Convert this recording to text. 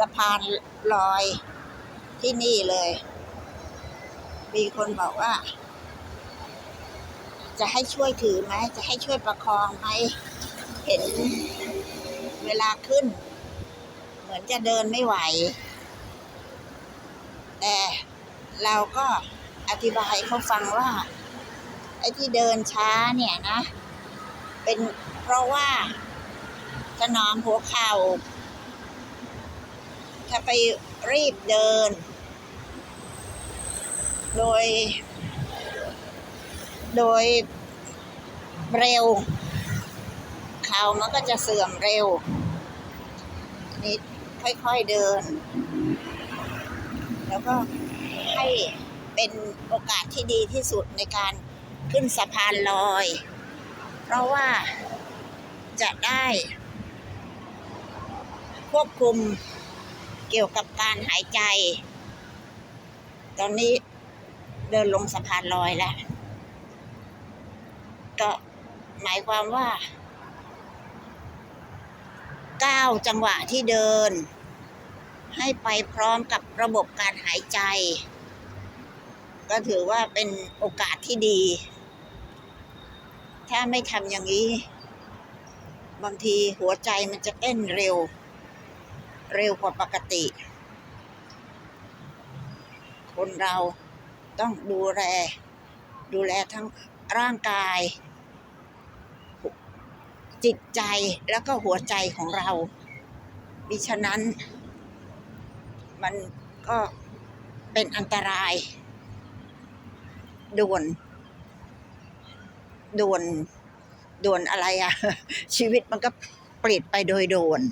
สะพานลอยที่นี่เลย มีคนบอกว่า จะให้ช่วยถือไหม จะให้ช่วยประคองไหม เห็นเวลาขึ้น เหมือนจะเดินไม่ไหว แต่เราก็อธิบายเขาฟังว่า ไอ้ที่เดินช้าเนี่ยนะ เป็นเพราะว่าสนอมหัวเข่า ถ้าไปรีบเดิน โดย โดยเร็วเข่ามันก็จะเสื่อมเร็ว นี่ค่อยๆเดิน แล้วก็ให้เป็นโอกาสที่ดีที่สุดในการขึ้นสะพานลอย เพราะว่าจะได้ควบคุม เกี่ยวกับการหายใจ ตอนนี้เดินลงสะพานลอยแล้ว ก็หมายความว่าก้าวจังหวะที่เดิน ให้ไปพร้อมกับระบบการหายใจ ก็ถือว่าเป็นโอกาสที่ดี ถ้าไม่ทำอย่างนี้ บางทีหัวใจมันจะเต้นเร็ว เร็วกว่าปกติ คนเราต้องดูแล ดูแลทั้งร่างกาย จิตใจแล้วก็หัวใจของเรามิฉะนั้น มันก็เป็นอันตรายด่วนด่วนด่วนอะไรอะชีวิตมันก็เปลี่ยนไปโดยโด่วน